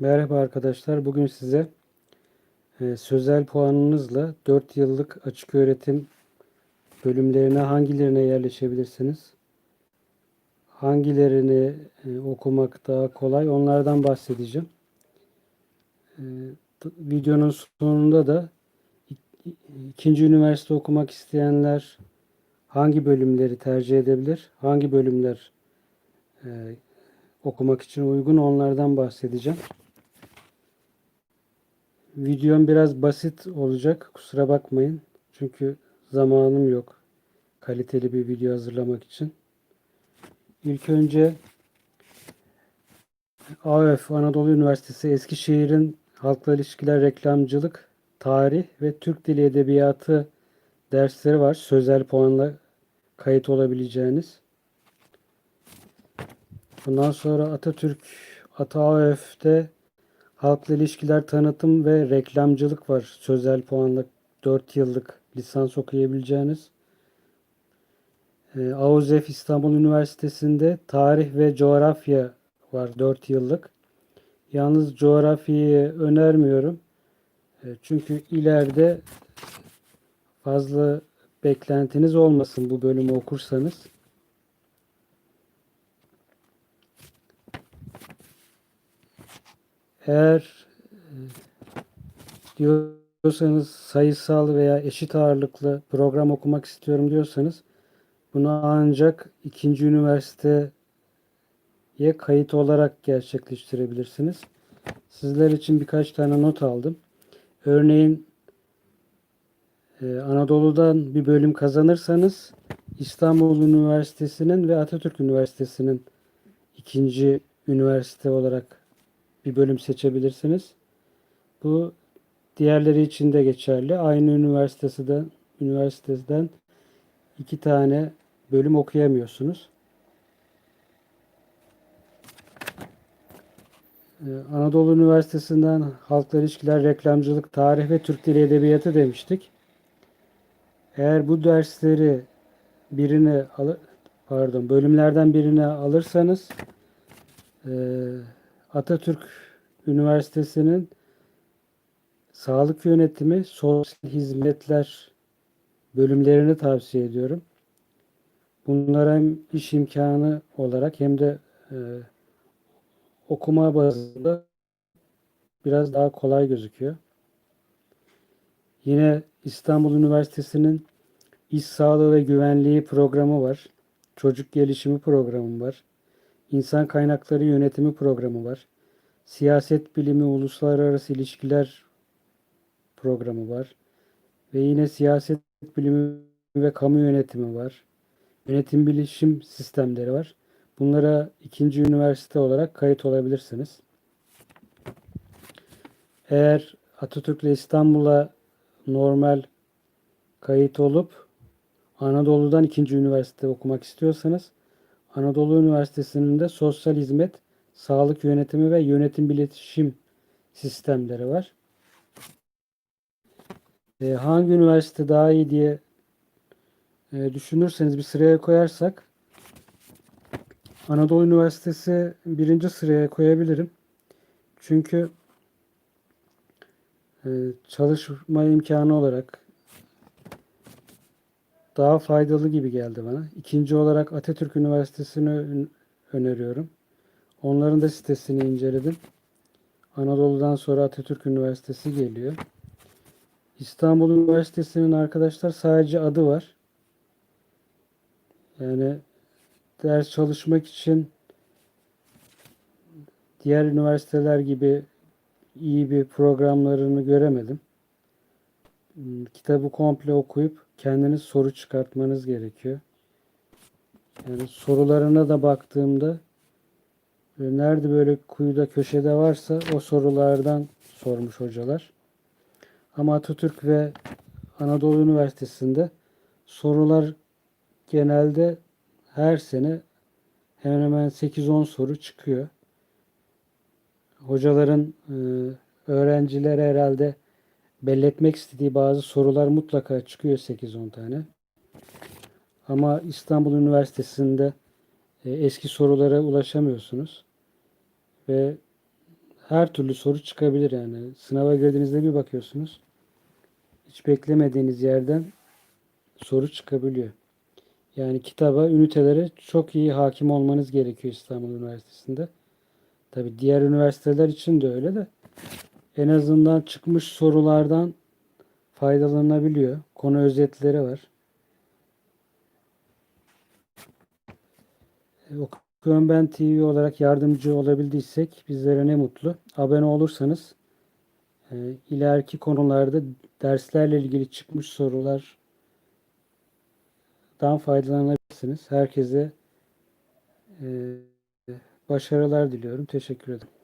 Merhaba arkadaşlar. Bugün size e, sözel puanınızla 4 yıllık açık öğretim bölümlerine hangilerine yerleşebilirsiniz? Hangilerini e, okumak daha kolay? Onlardan bahsedeceğim. E, videonun sonunda da ik- ikinci üniversite okumak isteyenler hangi bölümleri tercih edebilir? Hangi bölümler okumak için uygun? Onlardan bahsedeceğim. Videom biraz basit olacak. Kusura bakmayın. Çünkü zamanım yok. Kaliteli bir video hazırlamak için. İlk önce AÖF Anadolu Üniversitesi Eskişehir'in Halkla İlişkiler Reklamcılık, Tarih ve Türk Dili Edebiyatı dersleri var. Sözel puanla kayıt olabileceğiniz. Bundan sonra Atatürk ATAÖF'te Halkla İlişkiler Tanıtım ve Reklamcılık var. Sözel puanla 4 yıllık lisans okuyabileceğiniz. Ee, AUZEF İstanbul Üniversitesi'nde Tarih ve Coğrafya var 4 yıllık. Yalnız coğrafyayı önermiyorum. E, Çünkü ileride fazla beklentiniz olmasın bu bölümü okursanız. Eğer diyorsanız sayısal veya eşit ağırlıklı program okumak istiyorum diyorsanız bunu ancak ikinci üniversiteye kayıt olarak gerçekleştirebilirsiniz. Sizler için birkaç tane not aldım. Örneğin e, Anadolu'dan bir bölüm kazanırsanız İstanbul Üniversitesi'nin ve Atatürk Üniversitesi'nin ikinci üniversite olarak bir bölüm seçebilirsiniz. Bu diğerleri için de geçerli. Aynı üniversiteden üniversiteden iki tane bölüm okuyamıyorsunuz. Ee, Anadolu Üniversitesi'nden Halkla İlişkiler, Reklamcılık, Tarih ve Türk Dili Edebiyatı demiştik. Eğer bu dersleri birine alır, pardon bölümlerden birine alırsanız e, Atatürk Üniversitesi'nin Sağlık Yönetimi, Sosyal Hizmetler bölümlerini tavsiye ediyorum. Bunlar hem iş imkanı olarak hem de e, okuma bazında biraz daha kolay gözüküyor. Yine İstanbul Üniversitesi'nin İş Sağlığı ve Güvenliği programı var. Çocuk Gelişimi programı var. İnsan Kaynakları Yönetimi programı var. Siyaset Bilimi Uluslararası İlişkiler programı var. Ve yine Siyaset Bilimi ve Kamu Yönetimi var. Yönetim Bilişim Sistemleri var. Bunlara ikinci üniversite olarak kayıt olabilirsiniz. Eğer Atatürk ile İstanbul'a normal kayıt olup Anadolu'dan ikinci üniversite okumak istiyorsanız Anadolu Üniversitesi'nin de sosyal hizmet, sağlık yönetimi ve yönetim bilişim sistemleri var. E, hangi üniversite daha iyi diye e, düşünürseniz bir sıraya koyarsak Anadolu Üniversitesi birinci sıraya koyabilirim. Çünkü e, çalışma imkanı olarak daha faydalı gibi geldi bana. İkinci olarak Atatürk Üniversitesi'ni ön- öneriyorum. Onların da sitesini inceledim. Anadolu'dan sonra Atatürk Üniversitesi geliyor. İstanbul Üniversitesi'nin arkadaşlar sadece adı var. Yani ders çalışmak için diğer üniversiteler gibi iyi bir programlarını göremedim. Hmm, Kitabı komple okuyup kendiniz soru çıkartmanız gerekiyor. Yani sorularına da baktığımda e, nerede böyle kuyuda köşede varsa o sorulardan sormuş hocalar. Ama Atatürk ve Anadolu Üniversitesi'nde sorular genelde her sene hemen hemen 8-10 soru çıkıyor. Hocaların e, öğrencilere herhalde belletmek istediği bazı sorular mutlaka çıkıyor 8-10 tane. Ama İstanbul Üniversitesi'nde e, eski sorulara ulaşamıyorsunuz. Ve her türlü soru çıkabilir yani. Sınava girdiğinizde bir bakıyorsunuz. Hiç beklemediğiniz yerden soru çıkabiliyor. Yani kitaba, ünitelere çok iyi hakim olmanız gerekiyor İstanbul Üniversitesi'nde. Tabii diğer üniversiteler için de öyle de en azından çıkmış sorulardan faydalanabiliyor. Konu özetleri var. E, Okuyorum Ben TV olarak yardımcı olabildiysek bizlere ne mutlu. Abone olursanız e, ileriki konularda derslerle ilgili çıkmış sorulardan faydalanabilirsiniz. Herkese e, başarılar diliyorum. Teşekkür ederim.